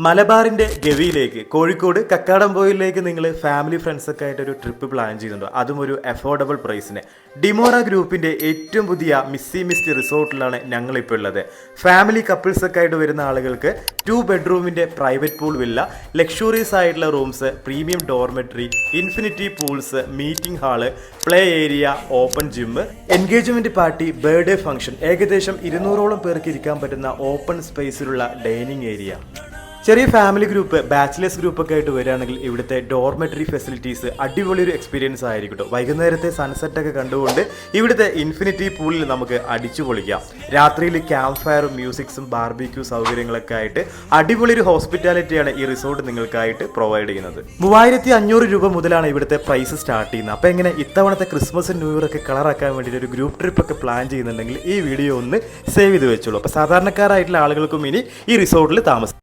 മലബാറിന്റെ ഗവിയിലേക്ക് കോഴിക്കോട് കക്കാടംപോയിലേക്ക് നിങ്ങൾ ഫാമിലി ഫ്രണ്ട്സൊക്കെ ആയിട്ട് ഒരു ട്രിപ്പ് പ്ലാൻ ചെയ്യുന്നുണ്ടോ അതും ഒരു അഫോർഡബിൾ പ്രൈസിന് ഡിമോറ ഗ്രൂപ്പിന്റെ ഏറ്റവും പുതിയ മിസ്സി മിസ്റ്റി റിസോർട്ടിലാണ് ഞങ്ങളിപ്പോൾ ഉള്ളത്. ഫാമിലി കപ്പിൾസ് ഒക്കെ ആയിട്ട് വരുന്ന ആളുകൾക്ക് ടു ബെഡ്റൂമിന്റെ പ്രൈവറ്റ് പൂൾ വില്ല ലക്ഷറീസ് ആയിട്ടുള്ള rooms premium dormitory infinity pools meeting hall play area open gym engagement party birthday function ഏകദേശം ഇരുന്നൂറോളം പേർക്ക് ഇരിക്കാൻ പറ്റുന്ന ഓപ്പൺ സ്പേസിലുള്ള ഡൈനിങ് ഏരിയ ചെറിയ ഫാമിലി ഗ്രൂപ്പ് ബാച്ചിലേഴ്സ് ഗ്രൂപ്പ് ഒക്കെ ആയിട്ട് വരികയാണെങ്കിൽ ഇവിടുത്തെ ഡോർമെറ്ററി ഫെസിലിറ്റീസ് അടിപൊളി ഒരു എക്സ്പീരിയൻസ് ആയിരിക്കും വൈകുന്നേരത്തെ സൺസെറ്റ് ഒക്കെ കണ്ടുകൊണ്ട് ഇവിടുത്തെ ഇൻഫിനിറ്റി പൂളിൽ നമുക്ക് അടിച്ചു പൊളിക്കാം. രാത്രിയിൽ ക്യാമ്പ് ഫയറും മ്യൂസിക്സും ബാർബിക്യൂ സൗകര്യങ്ങളൊക്കെ ആയിട്ട് അടിപൊളി ഒരു ഹോസ്പിറ്റാലിറ്റിയാണ് ഈ റിസോർട്ട് നിങ്ങൾക്കായിട്ട് പ്രൊവൈഡ് ചെയ്യുന്നത്. മൂവായിരത്തി അഞ്ഞൂറ് രൂപ മുതലാണ് ഇവിടുത്തെ പ്രൈസ് സ്റ്റാർട്ട് ചെയ്യുന്നത്. അപ്പോൾ എങ്ങനെ ഇത്തവണത്തെ ക്രിസ്മസ് ന്യൂ ഇയർ ഒക്കെ കളറാക്കാൻ വേണ്ടിയിട്ട് ഒരു ഗ്രൂപ്പ് ട്രിപ്പ് ഒക്കെ പ്ലാൻ ചെയ്യുന്നുണ്ടെങ്കിൽ ഈ വീഡിയോ ഒന്ന് സേവ് ചെയ്ത് വെച്ചോളൂ. അപ്പോൾ സാധാരണക്കാരായിട്ടുള്ള ആളുകൾക്കും ഇനി ഈ റിസോർട്ടിൽ താമസിക്കും